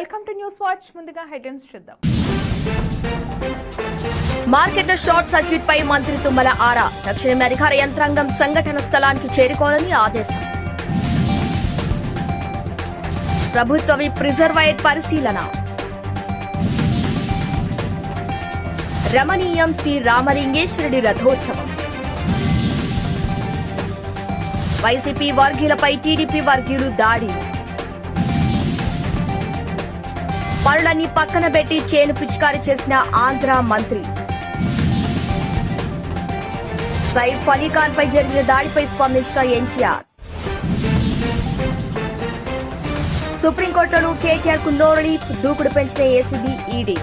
Welcome to news watch. ముందుగా headlines చూద్దాం. మార్కెట్లో షార్ట్ సర్క్యూట్ పై మంత్రి తుమ్మల ఆరా. దక్షిణ అధికార యంత్రాంగం సంఘటన స్థలానికి చేరుకోవాలని ఆదేశం. ప్రభుత్వ విప్ పరిశీలన. రమణీయం శ్రీ రామలింగేశ్వరుడి రథోత్సవం. వైసీపీ వర్గీయులపై టీడీపీ వర్గీయులు దాడి పనులన్నీ పక్కన పెట్టి చేను పిచికారి చేసిన ఆంధ్ర మంత్రి. సైఫ్ అలీఖాన్ పై జరిగిన దాడిపై స్పందించిన ఎన్టీఆర్. సుప్రీంకోర్టులో కేటీఆర్కు నో దూకుడు పెంచిన ఏసీబీ ఈడీ.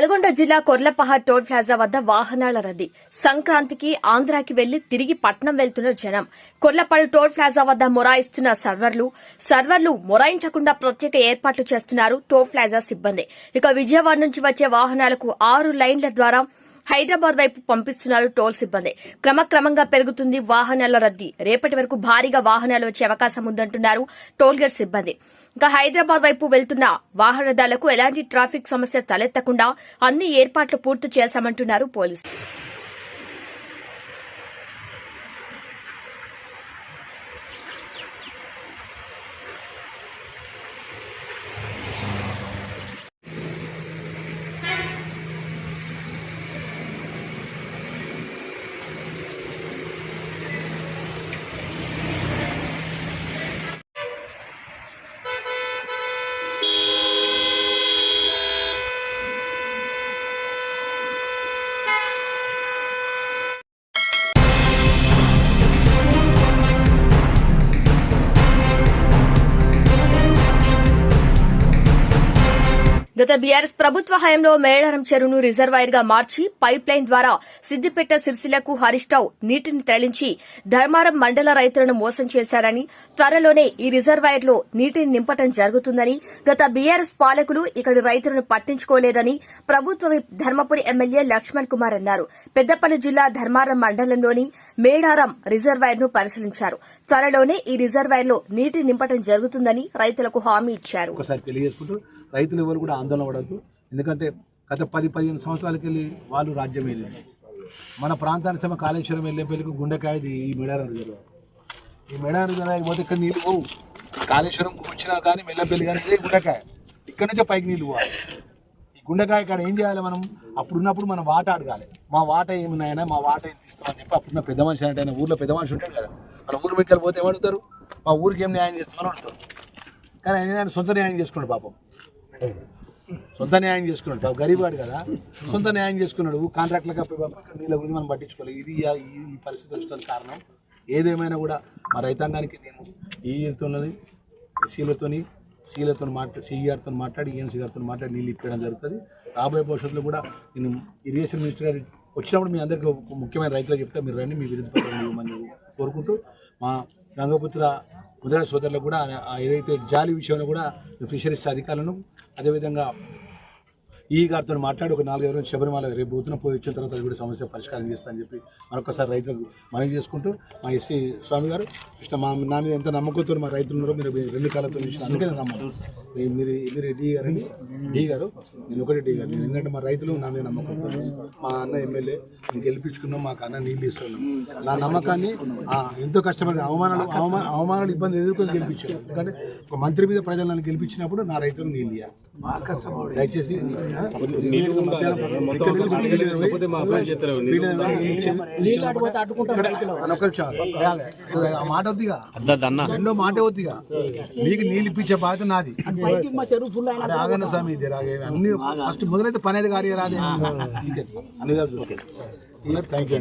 నల్గొండ జిల్లా కొర్లపహార్ టోల్ ప్లాజా వద్ద వాహనాల రద్దీ. సంక్రాంతికి ఆంధ్రాకి వెళ్ళి తిరిగి పట్నం వెళ్తున్న జనం. కొర్లపాడు టోల్ ప్లాజా వద్ద మొరాయిస్తున్న సర్వర్లు సర్వర్లు మొరాయించకుండా ప్రత్యేక ఏర్పాట్లు చేస్తున్నారు టోల్ ప్లాజా సిబ్బంది. ఇక విజయవాడ నుంచి వచ్చే వాహనాలకు ఆరు లైన్ల ద్వారా హైదరాబాద్ వైపు పంపిస్తున్నారు టోల్ సిబ్బంది. క్రమక్రమంగా పెరుగుతుంది వాహనాల రద్దీ. రేపటి వరకు భారీగా వాహనాలు వచ్చే అవకాశం ఉందంటున్నారు టోల్ గేట్ సిబ్బంది. ఇంకా హైదరాబాద్ వైపు వెళ్తున్న వాహనదారులకు ఎలాంటి ట్రాఫిక్ సమస్య తలెత్తకుండా అన్ని ఏర్పాట్లు పూర్తి చేశామంటున్నారు పోలీసులు. గత బీఆర్ఎస్ ప్రభుత్వ హయాంలో మేడారం చెరువును రిజర్వాయర్గా మార్చి పైప్ లైన్ ద్వారా సిద్దిపేట సిరిసిలకు హరిష్టావ్ నీటిని తరలించి ధర్మారం మండల రైతులను మోసం చేశారని త్వరలోనే ఈ రిజర్వాయర్లో నీటిని నింపటం జరుగుతుందని గత బీఆర్ఎస్ పాలకులు ఇక్కడి రైతులను పట్టించుకోలేదని ప్రభుత్వ ధర్మపురి ఎమ్మెల్యే లక్ష్మణ్ కుమార్ అన్నారు. పెద్దపల్లి జిల్లా ధర్మారం మండలంలోని మేడారం రిజర్వాయర్ను పరిశీలించారు. త్వరలోనే ఈ రిజర్వాయర్లో నీటిని నింపటం జరుగుతుందని రైతులకు హామీ ఇచ్చారు. రైతులు ఎవరు కూడా ఆందోళన పడద్దు. ఎందుకంటే గత పది పదిహేను సంవత్సరాలకి వెళ్ళి వాళ్ళు రాజ్యం వెళ్ళారు మన ప్రాంతానికి సమ కాళేశ్వరం వెళ్ళే పెళ్ళికి గుండెకాయది ఈ మెడారం రిజర్వ్ ఈ మెడారం రిజర్వ్ పోతే ఇక్కడ నీళ్ళు పోవు. కాళేశ్వరం వచ్చినా కానీ మెల్లపల్లి కానీ ఇదే గుండెకాయ. ఇక్కడ నుంచే పైకి నీళ్ళు పోవాలి. ఈ గుండెకాయ కాడ ఏం చేయాలి మనం? అప్పుడున్నప్పుడు మనం వాట అడగాలి. మా వాట ఏమున్నాయన మా వాట ఏం తీస్తామని చెప్పి అప్పుడున్న పెద్ద మనిషి అంటే ఊర్లో పెద్ద మనిషి ఉంటాడు కదా. మన ఊరు మిక్కలు పోతే ఏమడుగుతారు? మా ఊరికి ఏం న్యాయం చేస్తామని అడుగుతారు. కానీ ఆయన సొంత న్యాయం చేసుకోండి పాపం. సొంత న్యాయం చేసుకున్నాడు. గరీబాడు కదా. సొంత న్యాయం చేసుకున్నాడు. కాంట్రాక్ట్లకు నీళ్ళ గురించి మనం పట్టించుకోలేదు. ఇది ఈ పరిస్థితి వచ్చిన కారణం ఏదేమైనా కూడా మా రైతాంగానికి నేను ఈ ఈతోని సీలతోని సీలతో మాట్లాడి సీఆర్తో మాట్లాడి ఈఎంసీ గారితో మాట్లాడి నీళ్ళు ఇప్పడం జరుగుతుంది. రాబోయే భవిష్యత్తులో కూడా నేను ఇరిగేషన్ మినిస్టర్ గారు వచ్చినప్పుడు మీ అందరికీ ముఖ్యమైన రైతులకు చెప్తే మీరు రండి మీ విరుద్ధ కోరుకుంటూ మా గంగపుత్ర ముద్ర సోదరులకు కూడా ఏదైతే జాలి విషయంలో కూడా ఫిషరీస్ అధికారులను అదేవిధంగా ఈ గారితో మాట్లాడి ఒక నాలుగైదు రోజులు శబరిమల రేపు పోతున్న పోయి వచ్చిన తర్వాత అది కూడా సమస్య పరిష్కారం చేస్తానని చెప్పి మరొకసారి రైతులకు మనవి చేసుకుంటూ మా ఎస్సీ స్వామి గారు కృష్ణ మా నా మీద ఎంత నమ్మకంతో మా రైతులు ఉన్నారో మీరు రెండు కాలంతో చూసిన అందుకే నేను నమ్మకం మీరు మీరు డి గారు అండి డి గారు నేను ఒకటి డి గారు ఎందుకంటే మా రైతులు నా మీద నమ్మకం మా అన్న ఎమ్మెల్యే నేను గెలిపించుకున్నాం మాకు అన్న నీళ్ళు ఇస్తున్నాం నా నమ్మకాన్ని ఎంతో కష్టపడి అవమానాలు అవమాన అవమానాలు ఇబ్బంది ఎదుర్కొని గెలిపించాను ఎందుకంటే ఒక మంత్రి మీద ప్రజలు నన్ను గెలిపించినప్పుడు నా రైతులు నీళ్ళు దయచేసి మాట వద్దిగా. రెండో మాట వద్దిగా. మీకు నీళ్ళు ఇప్పించే బాధ్యత నాది. అరే ఆగన్న స్వామి ఇది రాగే. అన్ని ఫస్ట్ మొదలైతే పని అయితే గారి రాదే. థ్యాంక్ యూ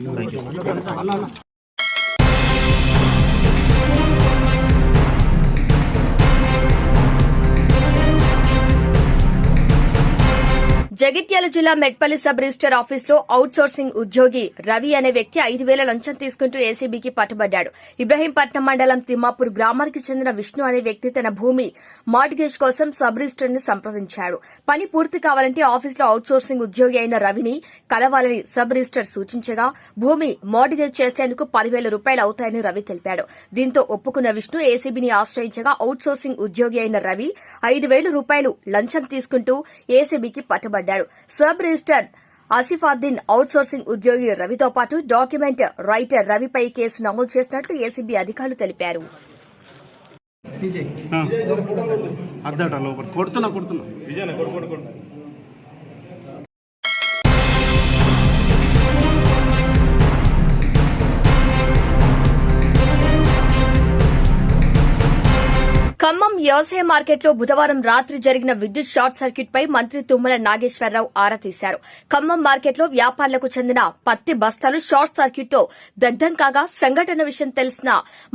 జగిత్యాల జిల్లా మెట్పల్లి సబ్ రిజిస్టర్ ఆఫీస్లో అవుట్ సోర్సింగ్ ఉద్యోగి రవి అనే వ్యక్తి ఐదు వేల లంచం తీసుకుంటూ ఏసీబీకి పట్టుబడ్డాడు ఇబ్రహీంపట్నం మండలం తిమ్మాపూర్ గ్రామానికి చెందిన విష్ణు అనే వ్యక్తి తన భూమి మార్టిగేజ్ కోసం సబ్ రిజిస్టర్ని సంప్రదించాడు. పని పూర్తి కావాలంటే ఆఫీస్లో అవుట్ సోర్సింగ్ ఉద్యోగి అయిన రవిని కలవాలని సబ్ రిజిస్టర్ సూచించగా భూమి మార్టిగేజ్ చేసేందుకు పదివేల రూపాయలు అవుతాయని రవి తెలిపాడు. దీంతో ఒప్పుకున్న విష్ణు ఏసీబీని ఆశ్రయించగా అవుట్ సోర్సింగ్ ఉద్యోగి అయిన రవి ఐదు వేల రూపాయలు లంచం తీసుకుంటూ ఏసీబీకి పట్టుబడ్డాడు sub register Asifuddin out sourcing ఉద్యోగి రవితో పాటు డాక్యుమెంట్ రైటర్ రవిపై కేసు నమోదు చేసినట్లు ఏసీబీ అధికారులు తెలిపారు. కొడుతున్నా కొడుతున్నా. వ్యవసాయ మార్కెట్లో బుధవారం రాత్రి జరిగిన విద్యుత్ షార్ట్ సర్క్యూట్ పై మంత్రి తుమ్మల నాగేశ్వరరావు ఆరా తీశారు. ఖమ్మం మార్కెట్లో వ్యాపారులకు చెందిన పత్తి బస్తాలు షార్ట్ సర్క్యూట్తో దగ్ధం కాగా సంఘటన విషయం తెలిసిన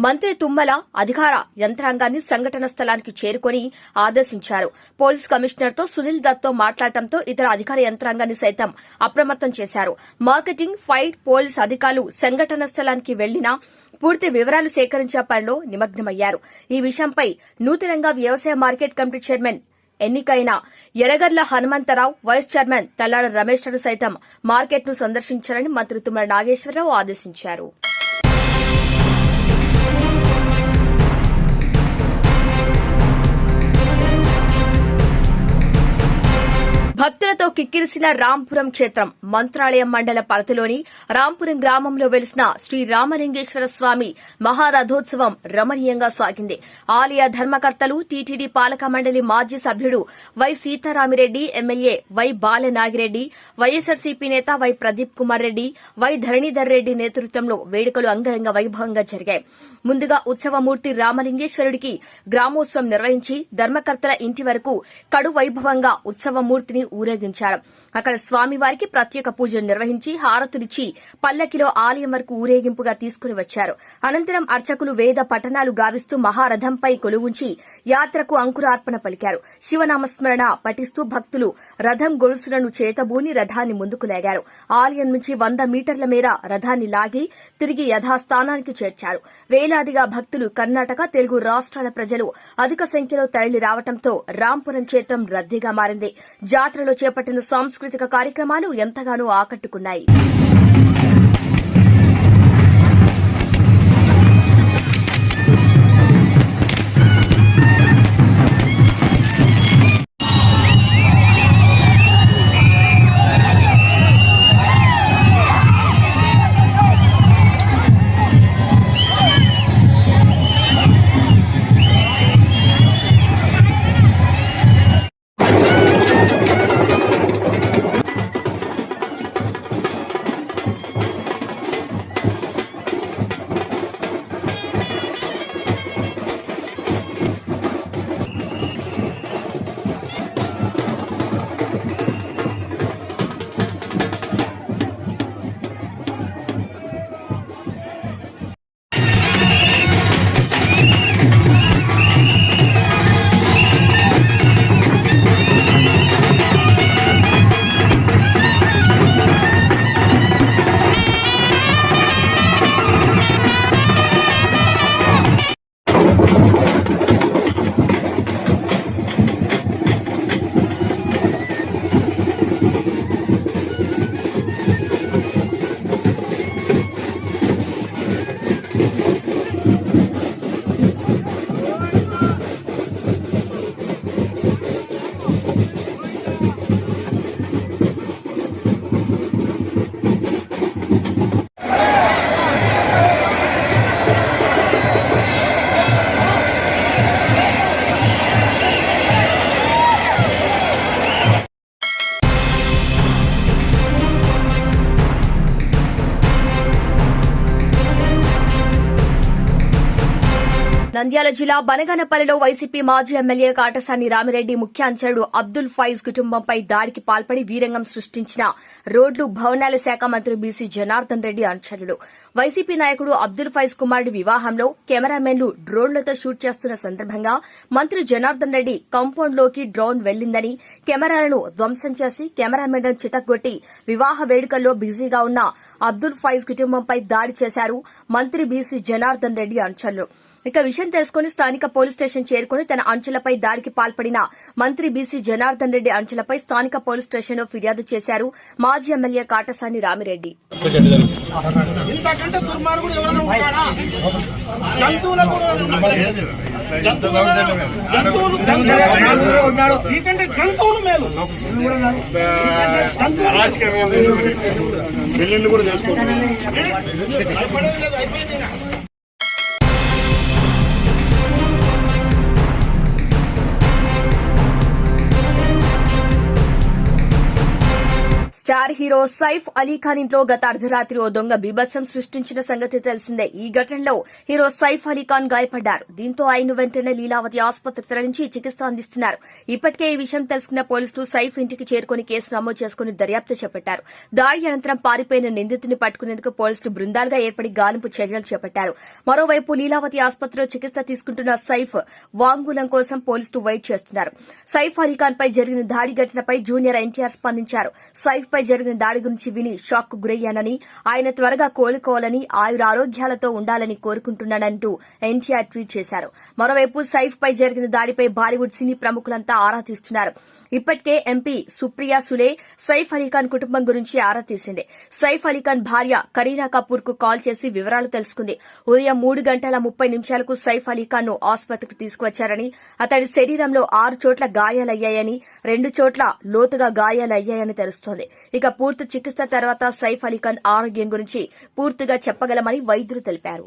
మంత్రి తుమ్మల అధికార యంత్రాంగాన్ని సంఘటన స్థలానికి చేరుకుని ఆదేశించారు. పోలీస్ కమిషనర్తో సునీల్ దత్తో మాట్లాడటంతో ఇతర అధికార యంత్రాంగాన్ని సైతం అప్రమత్తం చేశారు. మార్కెటింగ్ ఫైర్ పోలీస్ అధికారులు సంఘటన స్థలానికి వెళ్ళినా పూర్తి వివరాలు సేకరించే పనిలో నిమగ్నమయ్యారు. ఈ విషయంపై నూతనంగా వ్యవసాయ మార్కెట్ కమిటీ చైర్మన్ ఎన్నికైన ఎరగర్ల హనుమంతరావు వైస్ చైర్మన్ తల్లాడ రమేష్లను సైతం మార్కెట్ను సందర్శించాలని మంత్రి తుమ్మల నాగేశ్వరరావు ఆదేశించారు. భక్తులతో కిక్కిరిసిన రాంపురం క్షేత్రం మంత్రాలయం మండల పరిధిలోని రాంపురం గ్రామంలో వెలిసిన శ్రీ రామలింగేశ్వర స్వామి మహారథోత్సవం రమణీయంగా సాగింది. ఆలయ ధర్మకర్తలు టీటీడీ పాలక మండలి మాజీ సభ్యుడు Y Sitaramireddy MLA Y Balanagireddy YSRCP నేత వై ప్రదీప్ కుమార్ రెడ్డి వై ధరణీధర్ రెడ్డి నేతృత్వంలో వేడుకలు అంగరంగ వైభవంగా జరిగాయి. ముందుగా ఉత్సవమూర్తి రామలింగేశ్వరుడికి గ్రామోత్సవం నిర్వహించి ధర్మకర్తల ఇంటి వరకు కడు వైభవంగా ఉత్సవమూర్తిని ఊరేగించారు అక్కడ స్వామివారికి ప్రత్యేక పూజలు నిర్వహించి హారతులిచ్చి పల్లకిలో ఆలయం వరకు ఊరేగింపుగా తీసుకుని వచ్చారు. అనంతరం అర్చకులు వేద పఠనాలు గావిస్తూ మహారథంపై కొలువుంచి యాత్రకు అంకురార్పణ పలికారు. శివనామస్మరణ పఠిస్తూ భక్తులు రథం గొలుసులను చేతబూని రథాన్ని ముందుకు లాగారు. ఆలయం నుంచి వంద మీటర్ల మేర రథాన్ని లాగి తిరిగి యథాస్థానానికి చేర్చారు. వేలాదిగా భక్తులు కర్ణాటక తెలుగు రాష్ట్రాల ప్రజలు అధిక సంఖ్యలో తరలి రావడంతో రాంపురం క్షేత్రం రద్దీగా మారింది. జాతరలో చేపట్టిన సాంస్కృతిక కార్యక్రమాలు ఎంతగానో ఆకట్టుకున్నాయి. నంద్యాల జిల్లా బనగానపల్లిలో వైసీపీ మాజీ ఎమ్మెల్యే కాటసాని రామిరెడ్డి ముఖ్య అంచరుడు అబ్దుల్ ఫైజ్ కుటుంబంపై దాడికి పాల్పడి వీరంగం సృష్టించిన రోడ్లు భవనాల శాఖ మంత్రి బీసీ జనార్దన్ రెడ్డి అనుచరులు. వైసీపీ నాయకుడు అబ్దుల్ ఫైజ్ కుమారుడి వివాహంలో కెమెరామెన్లు డ్రోన్లతో షూట్ చేస్తున్న సందర్భంగా మంత్రి జనార్దన్ రెడ్డి కాంపౌండ్లోకి డ్రోన్ వెళ్ళిందని కెమెరాలను ధ్వంసం చేసి కెమెరామెన్లను చితగొట్టి వివాహ వేడుకల్లో బిజీగా ఉన్న అబ్దుల్ ఫైజ్ కుటుంబంపై దాడి చేశారు మంత్రి బీసీ జనార్దన్ రెడ్డి అనుచరులు. ఇక విషయం తెలుసుకుని స్థానిక పోలీస్ స్టేషన్ చేరుకుని తన అంచెలపై దాడికి పాల్పడిన మంత్రి బీసీ జనార్దన్ రెడ్డి అంచెలపై స్థానిక పోలీస్ స్టేషన్లో ఫిర్యాదు చేశారు మాజీ ఎమ్మెల్యే కాటసాని రామిరెడ్డి. జంతువులు కూడా స్టార్ హీరో సైఫ్ అలీ ఖాన్ ఇంట్లో గత అర్ధరాత్రి ఓ దొంగ బీభత్సం సృష్టించిన సంగతి తెలిసిందే. ఈ ఘటనలో హీరో సైఫ్ అలీఖాన్ గాయపడ్డారు. దీంతో ఆయన వెంటనే లీలావతి ఆసుపత్రి తరలించి చికిత్స అందిస్తున్నారు. ఇప్పటికే ఈ విషయం తెలుసుకున్న పోలీసులు సైఫ్ ఇంటికి చేరుకుని కేసు నమోదు చేసుకుని దర్యాప్తు చేపట్టారు. దాడి అనంతరం పారిపోయిన నిందితుని పట్టుకునేందుకు పోలీసులు బృందాలుగా ఏర్పడి గాలింపు చర్యలు చేపట్టారు. మరోవైపు లీలావతి ఆసుపత్రిలో చికిత్స తీసుకుంటున్న సైఫ్ వాంగ్మూలం కోసం పోలీసులు వెయిట్ చేస్తున్నారు. సైఫ్ అలీఖాన్ పై జరిగిన దాడి ఘటనపై జూనియర్ ఎన్టీఆర్ స్పందించారు. సైఫ్ పై జరిగిన దాడి గురించి విని షాక్కు గురయ్యానని ఆయన త్వరగా కోలుకోవాలని ఆయురారోగ్యాలతో ఉండాలని కోరుకుంటున్నానంటూ ఎన్టీఆర్ ట్వీట్ చేశారు. మరోవైపు సైఫ్ పై జరిగిన దాడిపై బాలీవుడ్ సినీ ప్రముఖులంతా ఆరా తీస్తున్నారు. ఇప్పటికే ఎంపీ సుప్రియా సులే సైఫ్ అలీఖాన్ కుటుంబం గురించి ఆరా తీసింది. సైఫ్ అలీఖాన్ భార్య కరీనా కపూర్కు కాల్ చేసి వివరాలు తెలుసుకుంది. ఉదయం మూడు గంటల ముప్పై నిమిషాలకు సైఫ్ అలీఖాన్ను ఆసుపత్రికి తీసుకువచ్చారని అతడి శరీరంలో ఆరు చోట్ల గాయాలయ్యాయని రెండు చోట్ల లోతుగా గాయాలయ్యాయని తెలుస్తోంది. ఇక పూర్తి చికిత్స తర్వాత సైఫ్ అలీఖాన్ ఆరోగ్యం గురించి పూర్తిగా చెప్పగలమని వైద్యులు తెలిపారు.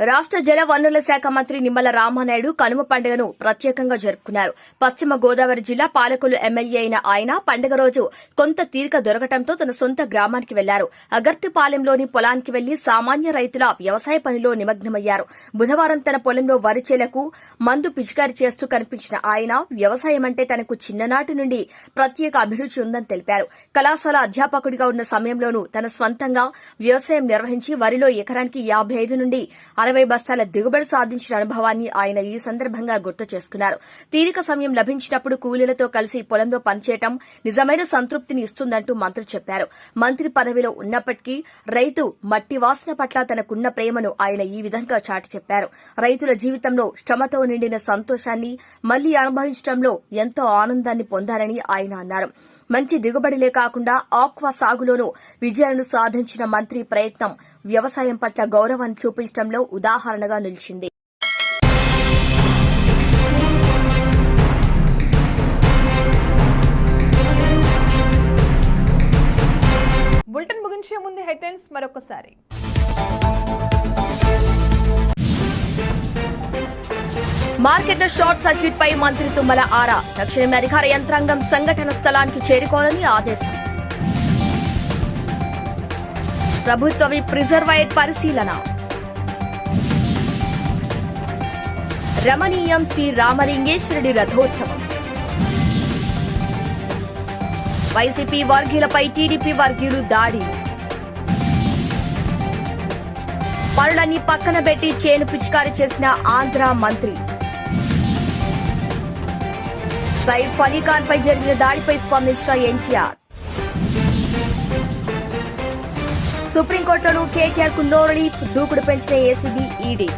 రాష్ట్ర జల వనరుల శాఖ మంత్రి నిమ్మల రామానాయుడు కనుమ పండుగను ప్రత్యేకంగా జరుపుకున్నారు. పశ్చిమ గోదావరి జిల్లా పాలకొల్లు ఎమ్మెల్యే అయిన ఆయన పండుగ రోజు కొంత తీరిక దొరకటంతో తన సొంత గ్రామానికి వెళ్ళారు. అగర్తిపాలెంలోని పొలానికి వెళ్ళి సామాన్య రైతుల వ్యవసాయ పనిలో నిమగ్నమయ్యారు. బుధవారం తన పొలంలో వరి చేలకు మందు పిచికారి చేస్తూ కనిపించిన ఆయన వ్యవసాయం అంటే తనకు చిన్ననాటి నుండి ప్రత్యేక అభిరుచి ఉందని తెలిపారు. కళాశాల అధ్యాపకుడిగా ఉన్న సమయంలోనూ తన స్వంతంగా వ్యవసాయం నిర్వహించి వరిలో ఎకరానికి యాభై ఐదు నుండి అరవై బస్తాల దిగుబడి సాధించిన అనుభవాన్ని ఆయన ఈ సందర్భంగా గుర్తు చేసుకున్నారు. తీరిక సమయం లభించినప్పుడు కూలీలతో కలిసి పొలంలో పనిచేయటం నిజమైన సంతృప్తిని ఇస్తుందంటూ మంత్రి చెప్పారు. మంత్రి పదవిలో ఉన్నప్పటికీ రైతు మట్టి వాసన పట్ల తనకున్న ప్రేమను ఆయన ఈ విధంగా చాటి చెప్పారు. రైతుల జీవితంలో శ్రమతో నిండిన సంతోషాన్ని మళ్ళీ అనుభవించడంలో ఎంతో ఆనందాన్ని పొందారని ఆయన అన్నారు. మంచి దిగుబడిలే కాకుండా ఆక్వా సాగులోనూ విజయాలను సాధించిన మంత్రి ప్రయత్నం వ్యవసాయం పట్ల గౌరవాన్ని చూపించడంలో ఉదాహరణగా నిలిచింది. బులెటిన్ ముగించే ముందు హెడ్లైన్స్ మరొకసారి. మార్కెట్లో షార్ట్ సర్క్యూట్ పై మంత్రి తుమ్మల ఆరా. తక్షణమే అధికార యంత్రాంగం సంఘటన స్థలానికి చేరుకోవాలని ఆదేశం. ప్రభుత్వ విప్ పరిశీలన. రమణీయం శ్రీ రామలింగేశ్వరుడి రథోత్సవం. వైసీపీ వర్గీయులపై టీడీపీ వర్గీయులు దాడి. పనులన్నీ పక్కన పెట్టి చేను పిచికారి చేసిన ఆంధ్ర మంత్రి. సైఫ్ ఫలీఖాన్ పై జరిగిన దాడిపై స్పందించిన ఎన్టీఆర్. సుప్రీంకోర్టులో కేటీఆర్కు నో రిలీఫ్ దూకుడు పెంచిన ఏసీబీ ఈడీ.